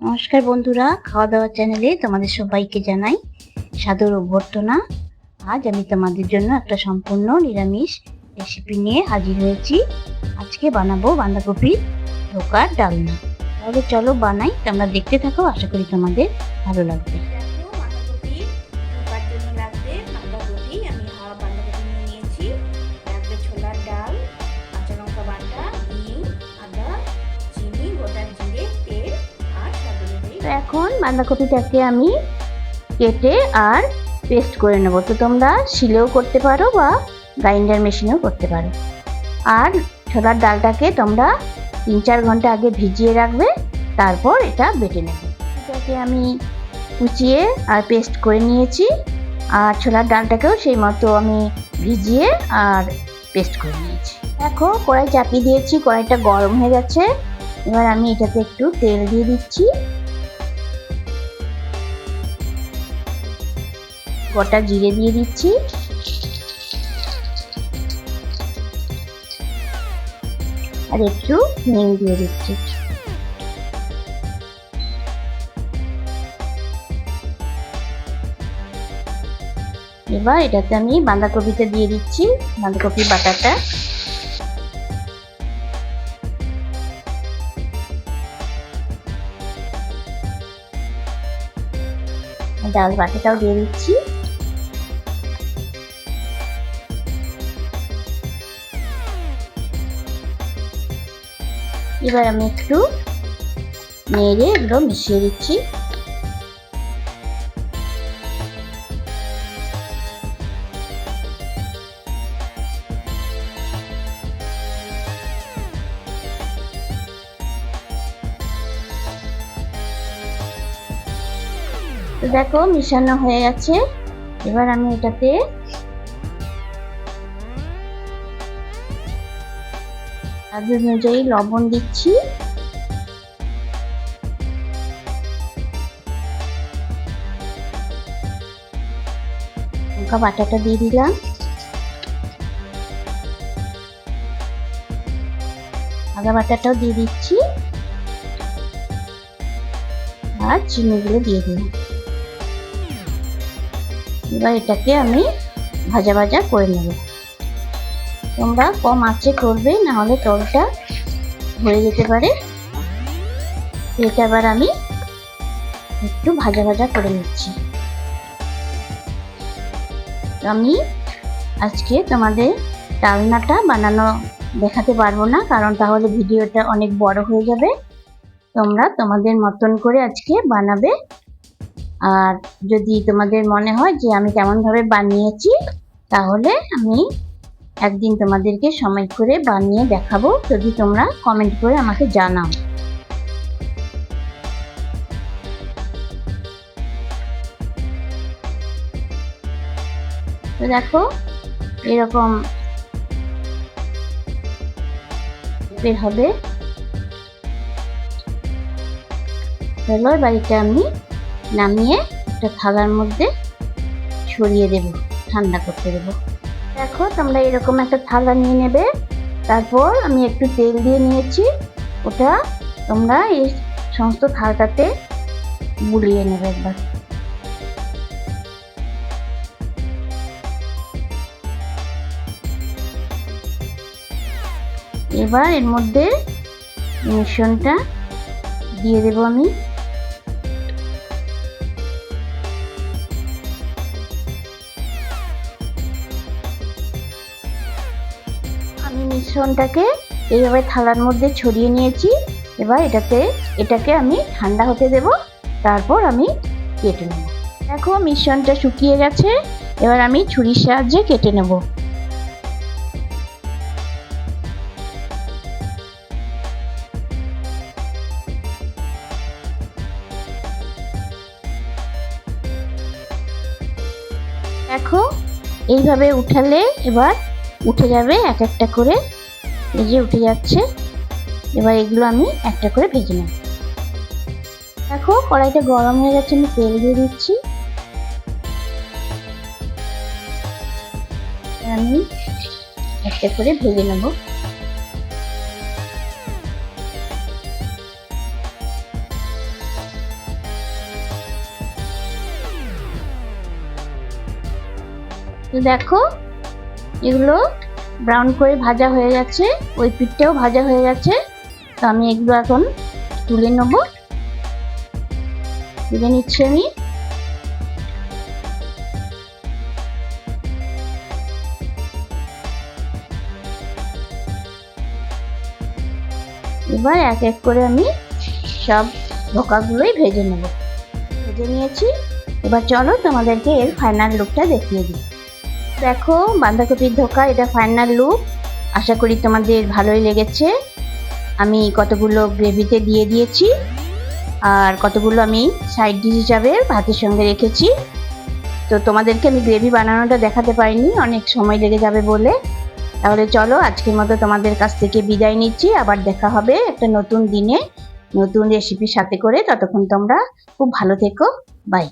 নমস্কার বন্ধুরা খাওয়া দাওয়া চ্যানেলে তোমাদের সবাইকে জানাই সাদর অভ্যর্থনা। আজ আমি তোমাদের জন্য একটা সম্পূর্ণ নিরামিষ রেসিপি নিয়ে হাজির হয়েছি। আজকে বানাবো বাঁধাকপির ঢোকার ডালনা। তাহলে চলো বানাই, তোমরা দেখতে থাকো, আশা করি তোমাদের ভালো লাগবে। তো এখন বাঁধাকপিটাকে আমি কেটে আর পেস্ট করে নেব। তো তোমরা শিলেও করতে পারো বা গ্রাইন্ডার মেশিনেও করতে পারো। আর ছোলার ডালটাকে তোমরা তিন চার ঘণ্টা আগে ভিজিয়ে রাখবে, তারপর এটা বেটে নেবে। এটাকে আমি কুচিয়ে আর পেস্ট করে নিয়েছি। আর ছোলার ডালটাকেও সেই মতো আমি ভিজিয়ে আর পেস্ট করে নিয়েছি। দেখো, কড়াই চাপিয়ে দিয়েছি, কড়াইটা গরম হয়ে গেছে। এবার আমি এটাতে একটু তেল দিয়ে দিচ্ছি। গোটা জিরে দিয়ে দিচ্ছি। আর একটু হিং দিয়ে দিচ্ছি। এবার এটাতে আমি বাঁধাকপিটা দিয়ে দিচ্ছি বাঁধাকপি বাটাটা। ডাল বাটাটাও দিয়ে দিচ্ছি। এবার আমি একটু নেড়ে এগুলো মিশিয়ে দিচ্ছি। দেখো মিশানো হয়ে গেছে। এবার আমি এটাতে স্বাদ অনুযায়ী লবণ দিচ্ছি। লঙ্কা বাটাটা দিয়ে দিলাম। আদা বাটাটাও দিয়ে দিচ্ছি। আর চিনিগুলো দিয়ে দিলাম। এবার এটাকে আমি ভাজা ভাজা করে নেব। তোমরা কম আঁচে করবে না হলে তলটা হয়ে যেতে পারে। এটা আবার আমি একটু ভাজা ভাজা করে নিচ্ছি। আমি আজকে তোমাদের ডালনাটা বানানো দেখাতে পারব না, কারণ তাহলে ভিডিওটা অনেক বড় হয়ে যাবে। তোমরা তোমাদের মতন করে আজকে বানাবে। আর যদি তোমাদের মনে হয় যে আমি কেমনভাবে বানিয়েছি, তাহলে আমি একদিন তোমাদেরকে সময় করে বানিয়ে দেখাবো। যদি তোমরা কমেন্ট করে আমাকে জানাও। তো দেখো, এরকম বের হবে। চলো বাড়িটা আমি নামিয়ে একটা থালার মধ্যে ছড়িয়ে দেব, ঠান্ডা করতে দেব। দেখো, তোমরা এরকম একটা থালা নিয়ে নেবে। তারপর আমি একটু তেল দিয়ে নিয়েছি। ওটা তোমরা এই সমস্ত থালটাতে বুলিয়ে নেবে একবার। এবার এর মধ্যে মিশ্রণটা দিয়ে দেবো আমি। মিশ্রণটাকে এইভাবে থালার মধ্যে ছড়িয়ে নিয়েছি। এবার এটাতে, এটাকে আমি ঠান্ডা হতে দেব। তারপর আমি কেটে নেব। দেখো, মিশ্রণটা শুকিয়ে গেছে। এবার আমি ছুরির সাহায্যে কেটে নেব। দেখো, এইভাবে উঠালে এবার উঠে যাবে এক একটা করে। এই যে উঠে যাচ্ছে। এবার এগুলো আমি একটা করে ভেজে নেব। দেখো কড়াইতে গরম হয়ে গেছে, আমি তেল দিয়ে দিচ্ছি। আমি একটা করে ভেজে নেব। দেখো এগুলো ব্রাউন করে ভাজা হয়ে গেছে। ওই পিঠটাও ভাজা হয়ে গেছে। তো আমি এগুলো এখন তুলে নেব। তুলে নিচ্ছি আমি। এবার এক এক করে আমি সব ধোকাগুলোই ভেজে নেব। ভেজে নিয়েছি। এবার চলো তোমাদেরকে এর ফাইনাল লুকটা দেখিয়ে দিই। দেখো, বাঁধাকপির ধোকা, এটা ফাইনাল লুক আশা করি তোমাদের ভালোই লেগেছে। আমি কতগুলো গ্রেভিতে দিয়ে দিয়েছি, আর কতগুলো আমি সাইড ডিশ হিসাবে ভাতের সঙ্গে রেখেছি। তো তোমাদেরকে আমি গ্রেভি বানানোটা দেখাতে পারিনি, অনেক সময় লেগে যাবে বলে। তাহলে চলো, আজকের মতো তোমাদের কাছ থেকে বিদায় নিচ্ছি। আবার দেখা হবে একটা নতুন দিনে, নতুন রেসিপির সাথে করে। ততক্ষণ তোমরা খুব ভালো থেকো। বাই